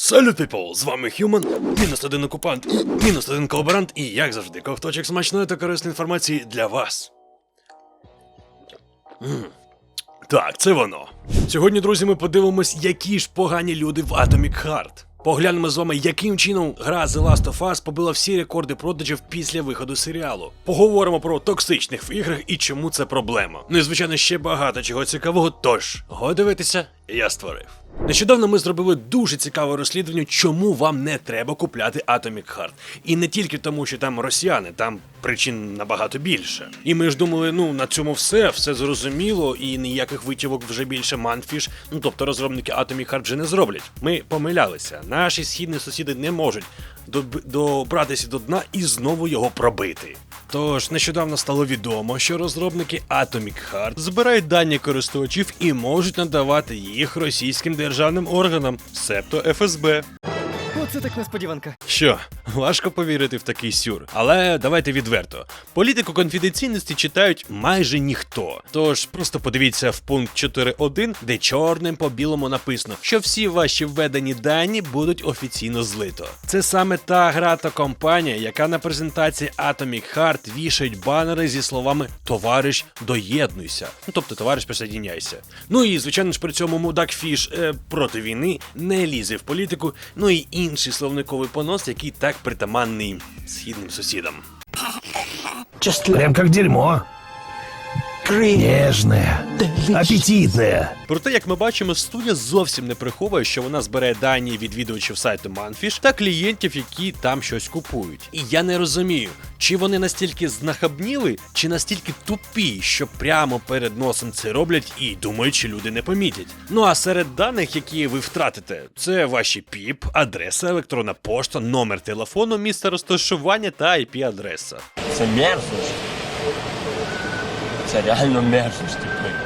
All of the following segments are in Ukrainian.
Салют, people! З вами Human, мінус один окупант, мінус один колаборант, і як завжди, ковточок смачної та корисної інформації для вас. М. Так, це воно. Сьогодні, друзі, ми подивимось, які ж погані люди в Atomic Heart. Поглянемо з вами, яким чином гра The Last of Us побила всі рекорди продажів після виходу серіалу. Поговоримо про токсичних в іграх і чому це проблема. Ну і звичайно ще багато чого цікавого. Тож, го дивитися, я створив. Нещодавно ми зробили дуже цікаве розслідування, чому вам не треба купляти Atomic Heart. І не тільки тому, що там росіяни, там причин набагато більше. І ми ж думали, ну на цьому все, все зрозуміло, і ніяких витівок вже більше Манфіш, ну тобто розробники Atomic Heart вже не зроблять. Ми помилялися. Наші східні сусіди не можуть доб- добратися до дна і знову його пробити. Тож нещодавно стало відомо, що розробники Atomic Heart збирають дані користувачів і можуть надавати їх російським державним органам, себто ФСБ. Оце так несподіванка. Що, важко повірити в такий сюр. Але давайте відверто. Політику конфіденційності читають майже ніхто. Тож просто подивіться в пункт 4.1, де чорним по білому написано, що всі ваші введені дані будуть офіційно злито. Це саме та гра та компанія, яка на презентації Atomic Heart вішають банери зі словами Товариш, доєднуйся. Ну тобто, товариш, присоединяйся. Ну і звичайно ж при цьому мудак Фіш е, проти війни не лізе в політику, ну і інший словниковий понос, який так притаманний східним сусідам. Прям как дерьмо. Нежное, аппетитное. Проте, як ми бачимо, студія зовсім не приховує, що вона збере дані відвідувачів сайту Manfish та клієнтів, які там щось купують. І я не розумію, чи вони настільки знахабніли, чи настільки тупі, що прямо перед носом це роблять і думають, що люди не помітять. Ну а серед даних, які ви втратите, це ваші піп, адреса, електронна пошта, номер телефону, місце розташування та IP-адреса. Це мерзость. Це реально мерзость.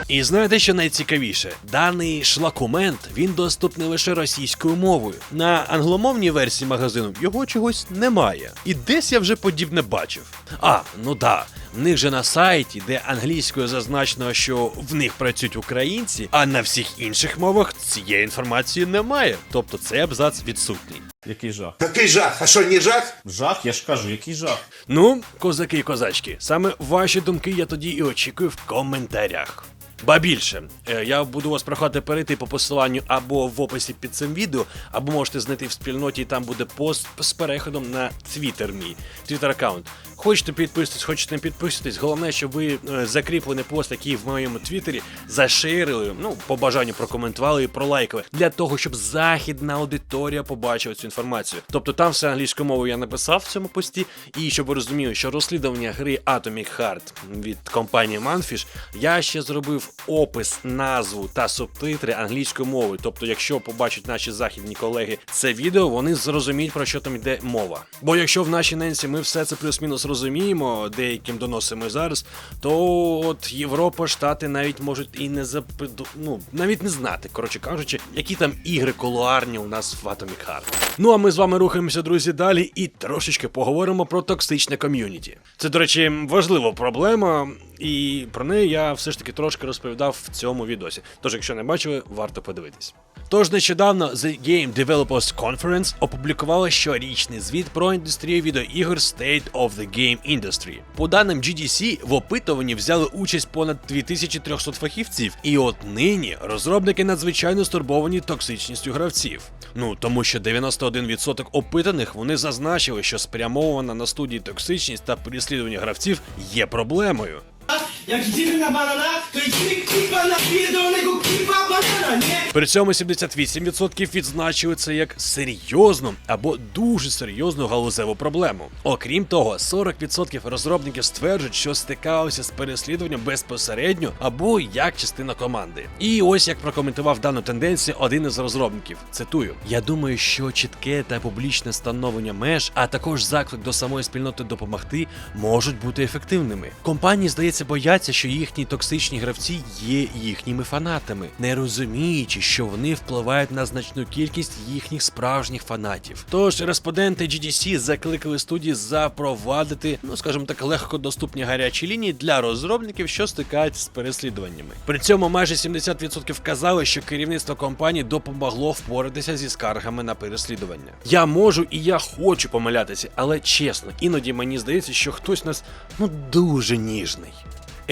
І знаєте, що найцікавіше? Даний шлакумент він доступний лише російською мовою. На англомовній версії магазину його чогось немає. І десь я вже подібне бачив. А, ну да. В них же на сайті, де англійською зазначено, що в них працюють українці, а на всіх інших мовах цієї інформації немає. Тобто цей абзац відсутній. Який жах? Який жах? А що, не жах? Жах, я ж кажу, який жах. Ну, козаки і козачки, саме ваші думки я тоді і очікую в коментарях. Ба більше, е, я буду вас прохати перейти по посиланню або в описі під цим відео, або можете знайти в спільноті, і там буде пост з переходом на твіттер мій, твіттер аккаунт. Хочете підписуйтесь, хочете не підписуйтесь. Головне, щоб ви е, закріплений пост, який в моєму твіттері, заширили, ну, по бажанню прокоментували і пролайкали, для того, щоб західна аудиторія побачила цю інформацію. Тобто там все англійською мовою я написав в цьому пості, і щоб ви розуміли, що розслідування гри Atomic Heart від компанії Manfish я ще зробив опис, назву та субтитри англійською мовою. Тобто, якщо побачать наші західні колеги це відео, вони зрозуміють про що там йде мова. Бо якщо в нашій ненці ми все це плюс-мінус розуміємо, деяким доносимо зараз, то от Європа, Штати навіть можуть і не запиду, ну навіть не знати, коротше кажучи, які там ігри колуарні у нас в Atomic Heart. Ну а ми з вами рухаємося, друзі, далі і трошечки поговоримо про токсичне ком'юніті. Це, до речі, важлива проблема. І про неї я все ж таки трошки розповідав в цьому відосі. Тож, якщо не бачили, варто подивитись. Тож нещодавно The Game Developers Conference опублікувала щорічний звіт про індустрію відеоігор State of the Game Industry. По даним GDC, в опитуванні взяли участь понад 2300 фахівців, і от нині розробники надзвичайно стурбовані токсичністю гравців. Ну тому що 91% опитаних вони зазначили, що спрямована на студії токсичність та переслідування гравців є проблемою. Jak idziemy na banana, to idziemy klipa na pierdolonego klipa banana, nie? При цьому 78% відзначили це як серйозну або дуже серйозну галузеву проблему. Окрім того, 40% розробників стверджують, що стикалися з переслідуванням безпосередньо або як частина команди. І ось як прокоментував дану тенденцію один із розробників. Цитую: я думаю, що чітке та публічне встановлення меж, а також заклик до самої спільноти допомогти, можуть бути ефективними. Компанії, здається, бояться, що їхні токсичні гравці є їхніми фанатами, не розуміючи, що вони впливають на значну кількість їхніх справжніх фанатів. Тож респонденти GDC закликали студії запровадити, ну скажімо так, легкодоступні гарячі лінії для розробників, що стикаються з переслідуваннями. При цьому майже 70% казали, що керівництво компанії допомогло впоратися зі скаргами на переслідування. Я можу і я хочу помилятися, але чесно, іноді мені здається, що хтось нас ну дуже ніжний.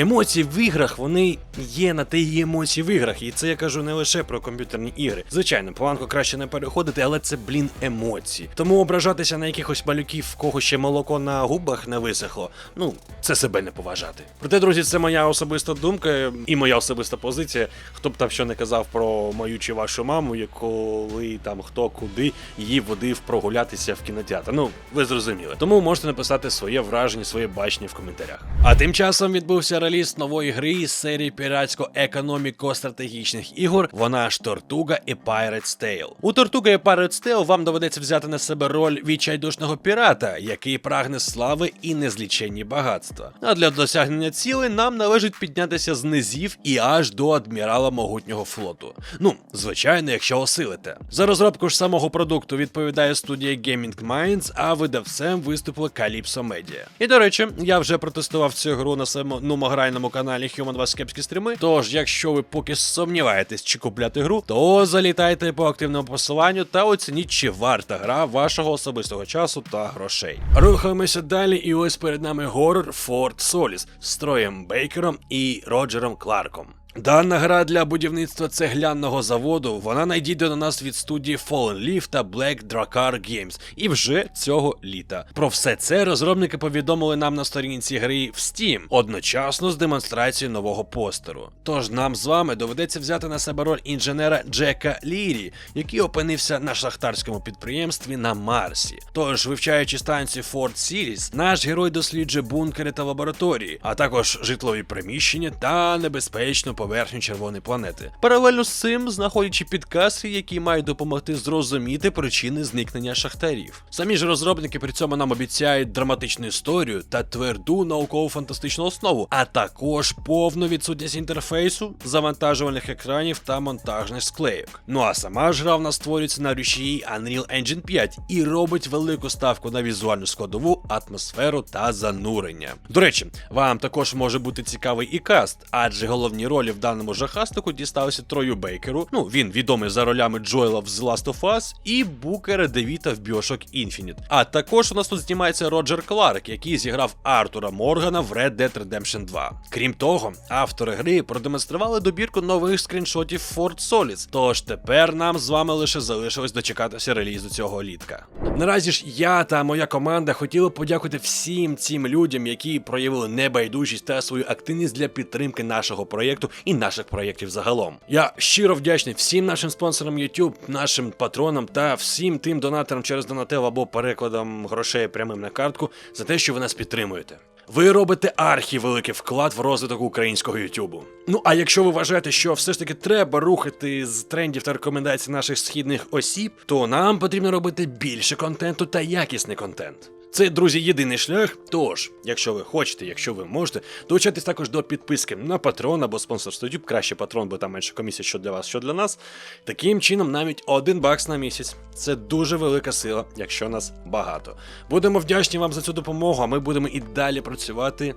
Емоції в іграх вони є на те і емоції в іграх, і це я кажу не лише про комп'ютерні ігри. Звичайно, планку краще не переходити, але це блін емоції. Тому ображатися на якихось малюків, в кого ще молоко на губах не висохло. Ну це себе не поважати. Проте, друзі, це моя особиста думка і моя особиста позиція. Хто б там що не казав про мою чи вашу маму, коли там хто куди її водив прогулятися в кінотеатр. Ну ви зрозуміли. Тому можете написати своє враження, своє бачення в коментарях. А тим часом відбувся реліз нової гри із серії піратсько-економіко-стратегічних ігор. Вона ж Тортуга і Pirate's Tale. У Тортуга і Pirate's Tale вам доведеться взяти на себе роль відчайдушного пірата, який прагне слави і незліченні багатства. А для досягнення цілей нам належить піднятися з низів і аж до адмірала могутнього флоту. Ну, звичайно, якщо осилите. За розробку ж самого продукту відповідає студія Gaming Minds, а видавцем виступила Calypso Media. І до речі, я вже протестував цю гру на своєму нумогральному каналі Human 2 Кепські стріми. Тож, якщо ви поки сумніваєтесь, чи купляти гру, то залітайте по активному посиланню та оцініть, чи варта гра вашого особистого часу та грошей. Рухаємося далі, і ось перед нами горор Форт Соліс з Троєм Бейкером і Роджером Кларком. Дана гра для будівництва цеглянного заводу вона надійде до нас від студії Fallen Leaf та Black Dracar Games і вже цього літа. Про все це розробники повідомили нам на сторінці гри в Steam, одночасно з демонстрацією нового постеру. Тож нам з вами доведеться взяти на себе роль інженера Джека Лірі, який опинився на шахтарському підприємстві на Марсі. Тож, вивчаючи станцію Fort Series, наш герой досліджує бункери та лабораторії, а також житлові приміщення та небезпечну поверхню червоної планети. Паралельно з цим знаходячи підказки, які мають допомогти зрозуміти причини зникнення шахтарів. Самі ж розробники при цьому нам обіцяють драматичну історію та тверду науково-фантастичну основу, а також повну відсутність інтерфейсу, завантажувальних екранів та монтажних склейок. Ну а сама ж гра в нас створюється на рушії Unreal Engine 5 і робить велику ставку на візуальну складову, атмосферу та занурення. До речі, вам також може бути цікавий і каст, адже головні ролі в даному жахастику дісталися Трою Бейкеру. Ну він відомий за ролями Джоела в The Last of Us і Букера Девіта в Bioshock Infinite. А також у нас тут знімається Роджер Кларк, який зіграв Артура Моргана в Red Dead Redemption 2. Крім того, автори гри продемонстрували добірку нових скріншотів Fort Solis, Тож тепер нам з вами лише залишилось дочекатися релізу цього літка. Наразі ж я та моя команда хотіли подякувати всім цим людям, які проявили небайдужість та свою активність для підтримки нашого проєкту і наших проєктів загалом. Я щиро вдячний всім нашим спонсорам YouTube, нашим патронам та всім тим донаторам через Донател або перекладом грошей прямим на картку за те, що ви нас підтримуєте. Ви робите архі великий вклад в розвиток українського Ютубу. Ну а якщо ви вважаєте, що все ж таки треба рухати з трендів та рекомендацій наших східних осіб, то нам потрібно робити більше контенту та якісний контент. Це, друзі, єдиний шлях. Тож, якщо ви хочете, якщо ви можете, долучайтесь також до підписки на Patreon або спонсорство YouTube, краще патрон, бо там менше комісія, що для вас, що для нас. Таким чином, навіть один бакс на місяць. Це дуже велика сила, якщо нас багато. Будемо вдячні вам за цю допомогу, а ми будемо і далі працювати,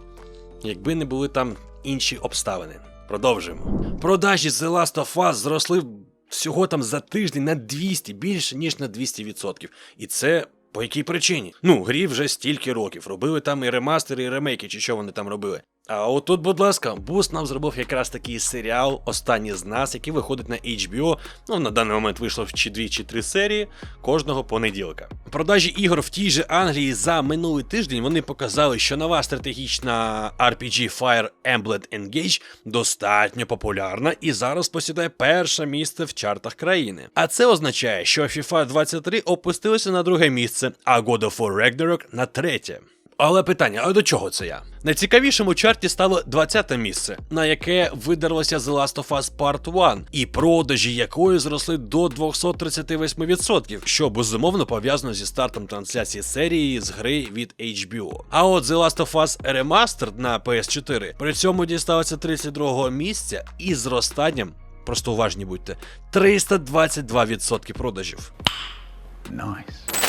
якби не були там інші обставини. Продовжуємо. Продажі The Last of Us зросли всього там за тиждень на 200, більше ніж на 200%. І це. По якій причині? Ну, грі вже стільки років. Робили там і ремастери, і ремейки, чи що вони там робили. А отут, будь ласка, Буст нам зробив якраз такий серіал Останні з нас, який виходить на HBO. Ну, на даний момент вийшло чи дві чи три серії кожного понеділка. Продажі ігор в тій же Англії за минулий тиждень вони показали, що нова стратегічна RPG Fire Emblem Engage достатньо популярна і зараз посідає перше місце в чартах країни. А це означає, що FIFA 23 опустилася на друге місце, а God of War Ragnarok на третє. Але питання: а до чого це я? Найцікавішим у чарті стало 20 місце, на яке видерлося The Last of Us Part 1, і продажі якої зросли до 238%, що безумовно пов'язано зі стартом трансляції серії з гри від HBO. А от The Last of Us Remastered на PS4 при цьому дісталося 32 місця і зростанням, просто уважні будьте, 322% продажів.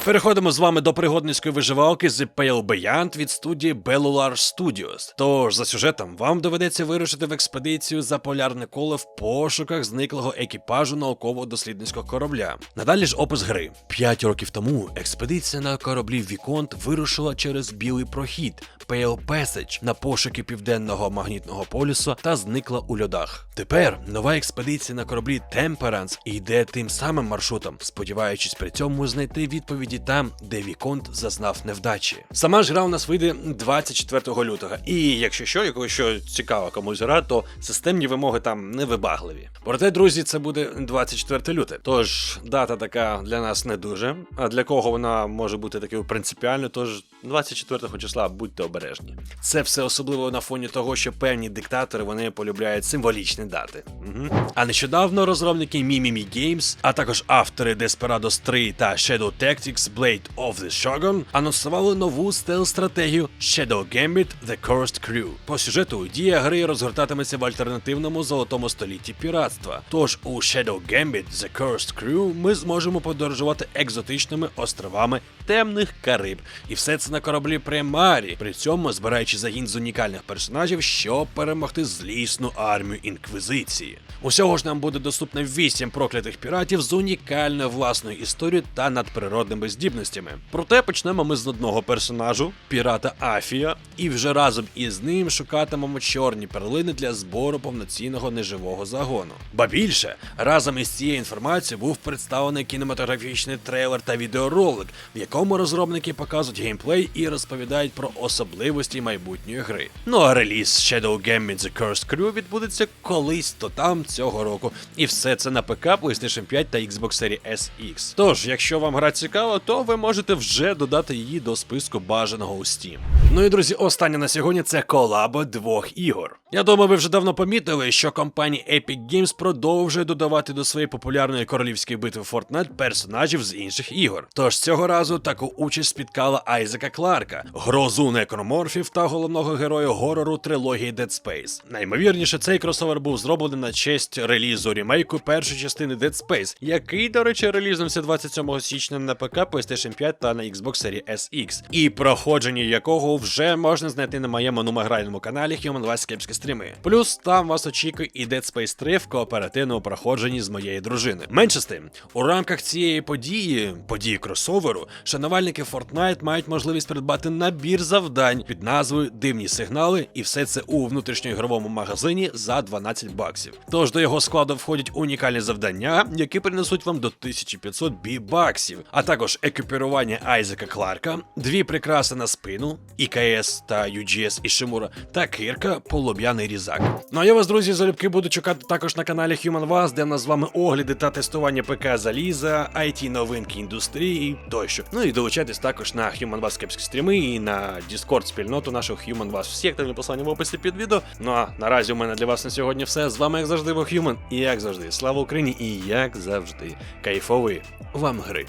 Переходимо з вами до пригодницької виживалки The Pale Beyond від студії Bellular Studios. Тож за сюжетом вам доведеться вирушити в експедицію за полярне коло в пошуках зниклого екіпажу науково-дослідницького корабля. Надалі ж опис гри. П'ять років тому експедиція на кораблі Віконт вирушила через білий прохід Pale Passage на пошуки південного магнітного полюсу та зникла у льодах. Тепер нова експедиція на кораблі Temperance йде тим самим маршрутом, сподіваючись при цьому знайти відповіді там, де Віконт зазнав невдачі. Сама ж гра у нас вийде 24 лютого. І якщо що, якщо що цікаво комусь гра, то системні вимоги там не вибагливі. Проте, друзі, це буде 24 люте. Тож дата така для нас не дуже. А для кого вона може бути такою принципіальною, тож 24 числа будьте обережні. Це все особливо на фоні того, що певні диктатори вони полюбляють символічні дати. Угу. А нещодавно розробники Mimimi Games, а також автори Desperados 3 та Shadow Tactics Blade of the Shogun анонсували нову стел-стратегію Shadow Gambit The Cursed Crew. По сюжету дія гри розгортатиметься в альтернативному золотому столітті піратства. Тож у Shadow Gambit The Cursed Crew ми зможемо подорожувати екзотичними островами темних Кариб. І все це на кораблі Примарі, при цьому збираючи загін з унікальних персонажів, щоб перемогти злісну армію інквізиції. Усього ж нам буде доступно 8 проклятих піратів з унікальною власною історією та надприродними здібностями. Проте почнемо ми з одного персонажу, пірата Афія, і вже разом із ним шукатимемо чорні перлини для збору повноцінного неживого загону. Ба більше, разом із цією інформацією був представлений кінематографічний трейлер та відеоролик, в якому розробники показують геймплей і розповідають про особливості майбутньої гри. Ну а реліз Shadow Gambit The Cursed Crew відбудеться колись то там цього року. І все це на ПК, PlayStation 5 та Xbox Series SX. Тож, якщо вам гра цікава, то ви можете вже додати її до списку бажаного у Steam. Ну і друзі, останнє на сьогодні це колаба двох ігор. Я думаю, ви вже давно помітили, що компанія Epic Games продовжує додавати до своєї популярної королівської битви Fortnite персонажів з інших ігор. Тож цього разу таку участь спіткала Айзека Кларка, грозу некроморфів та головного героя горору трилогії Dead Space. Наймовірніше, цей кросовер був зроблений на честь релізу ремейку першої частини Dead Space, який, до речі, релізнувся 27 січня на ПК, PlayStation 5 та на Xbox Series SX, і проходження якого вже можна знайти на моєму нумагральному каналі Human Life Кепські стріми. Плюс там вас очікує і Dead Space 3 в кооперативному проходженні з моєї дружини. Менше з тим, у рамках цієї події, події кросоверу, шанувальники Fortnite мають можливість придбати набір завдань під назвою Дивні сигнали, і все це у внутрішньоігровому магазині за 12 баксів. Тож до його складу входять унікальні завдання, які принесуть вам до 1500 бі-баксів, а також екіпірування Айзека Кларка, дві прикраси на спину, ІКС та UGS і Шимура, та кирка полум'яний різак. Ну а я вас, друзі, залюбки буду чекати також на каналі Human Was, де в нас з вами огляди та тестування ПК заліза, IT новинки індустрії тощо. Ну і долучайтесь також на Human Was кепські стріми і на Discord спільноту нашого Human Was. Всі активні послання в описі під відео. Ну а наразі у мене для вас на сьогодні все. З вами, як завжди, був Human. І як завжди, слава Україні, і як завжди, кайфової вам гри.